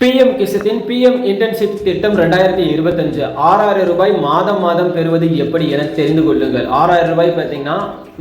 PM கிசத்தின் PM internship திட்டம் ரெண்டாயிரத்தி இருபத்தஞ்சு. ஆறாயிரம் ரூபாய் மாதம் மாதம் பெறுவது எப்படி என தெரிந்து கொள்ளுங்கள். ஆறாயிரம் ரூபாய் பார்த்தீங்கன்னா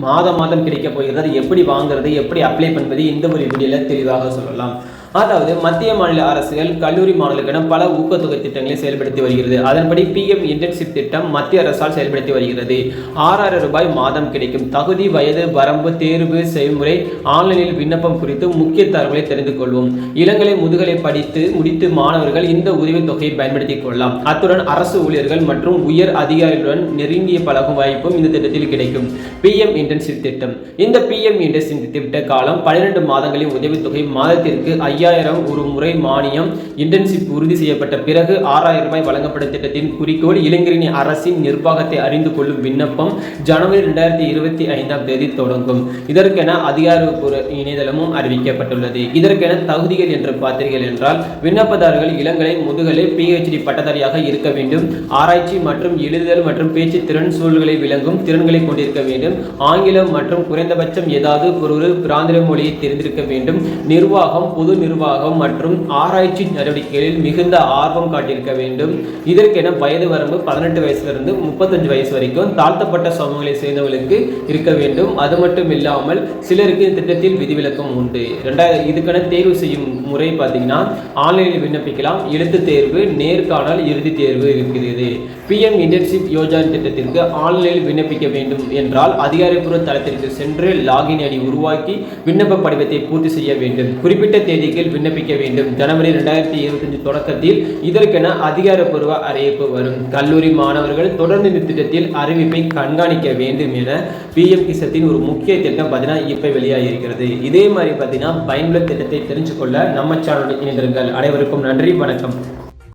மாதம் மாதம் கிடைக்க போகிறது. எப்படி வாங்குறது எப்படி அப்ளை பண்ணுவது இந்த ஒரு வீடியோவில் தெளிவாக சொல்லலாம். அதாவது மத்திய மாநில அரசுகள் கல்லூரி மாணவர்களுக்கென பல ஊக்கத்தொகை திட்டங்களை செயல்படுத்தி வருகிறது. அதன்படி பிஎம் இன்டர்ன்ஷிப் திட்டம் மத்திய அரசால் செயல்படுத்தி வருகிறது. ஆறாயிரம் ரூபாய் மாதம் கிடைக்கும் தகுதி வயது வரம்பு தேர்வு செய்முறை ஆன்லைனில் விண்ணப்பம் குறித்து முக்கிய தரவுகளை தெரிந்து கொள்வோம். இளங்கலை முதுகலை படித்து முடித்து மாணவர்கள் இந்த உதவித் தொகையை பயன்படுத்திக் கொள்ளலாம். அத்துடன் அரசு ஊழியர்கள் மற்றும் உயர் அதிகாரிகளுடன் நெருங்கிய பழகும் வாய்ப்பும் இந்த திட்டத்தில் கிடைக்கும். பிஎம் இன்டர்ன்ஷிப் திட்டம். இந்த பிஎம் இன்டர்ன்ஷிப் திட்ட காலம் பன்னிரண்டு மாதங்களின் உதவித்தொகை மாதத்திற்கு ஐயா ஐயாயிரம் ஒரு முறை மானியம் இன்டர்ன்ஷிப் உறுதி செய்யப்பட்ட பிறகு ஆறாயிரம் ரூபாய் வழங்கப்படும் திட்டத்தின் குறிக்கோள் இளைஞரின் அரசின் நிர்வாகத்தை அறிந்து கொள்ளும் விண்ணப்பம் ஜனவரி ரெண்டாயிரத்தி இருபத்தி ஐந்தாம் தேதி தொடங்கும். இதற்கென அதிகாரப்பூர்வ இணையதளமும் அறிவிக்கப்பட்டுள்ளது. இதற்கென தகுதிகள் என்று பார்த்தீர்கள் என்றால் விண்ணப்பதாரர்கள் இளங்கலை முதுகலை பிஹெச்டி பட்டதாரியாக இருக்க வேண்டும். ஆராய்ச்சி மற்றும் எழுதுதல் மற்றும் பேச்சு திறன் சூழல்களை விளங்கும் திறன்களை கொண்டிருக்க வேண்டும். ஆங்கிலம் மற்றும் குறைந்தபட்சம் ஏதாவது ஒரு பிராந்திய மொழியை தெரிந்திருக்க வேண்டும். நிர்வாகம் பொது நிர்வாகம் மற்றும் ஆராய்ச்சி நடவடிக்கைகளில் மிகுந்த ஆர்வம் காட்டியிருக்க வேண்டும். இதற்கென வயது வரம்பு பதினெட்டு வயசுலிருந்து முப்பத்தஞ்சு வயசு வரைக்கும் தாழ்த்தப்பட்ட சமூகங்களை சேர்ந்தவர்களுக்கு இருக்க வேண்டும். அது மட்டும் இல்லாமல் சிலருக்கு இந்த திட்டத்தில் விதிவிலக்கம் உண்டு. ரெண்டாயிரம் இதுக்கான தேர்வு செய்யும் முறை பார்த்தீங்கன்னா ஆன்லைனில் விண்ணப்பிக்கலாம். எழுத்து தேர்வு நேர்காணல் இறுதி தேர்வு இருக்கிறது. பிஎம் இன்டர்ன்ஷிப் யோஜனா திட்டத்திற்கு ஆன்லைனில் விண்ணப்பிக்க வேண்டும் என்றால் அதிகாரப்பூர்வ தளத்திற்கு சென்று லாகின் ஐடி உருவாக்கி விண்ணப்ப படிவத்தை பூர்த்தி செய்ய வேண்டும். குறிப்பிட்ட தேதிக்கு விண்ணப்பிக்க வேண்டும். ஜனவரி ரெண்டாயிரத்தி இருபத்தஞ்சு தொடக்கத்தில் இதற்கென அதிகாரப்பூர்வ அறிவிப்பு வரும். கல்லூரி மாணவர்கள் தொடர்ந்து இந்த திட்டத்தில் அறிவிப்பை கண்காணிக்க வேண்டும் என பிஎம் கிசத்தின் ஒரு முக்கிய திட்டம் பார்த்தீங்கன்னா இப்போ வெளியாக இருக்கிறது இதே மாதிரி பார்த்தீங்கன்னா பயனுள்ள திட்டத்தை தெரிஞ்சுக்கொள்ள நம்ம சேனலுடன் இணைந்திருங்கள். அனைவருக்கும் நன்றி. வணக்கம்.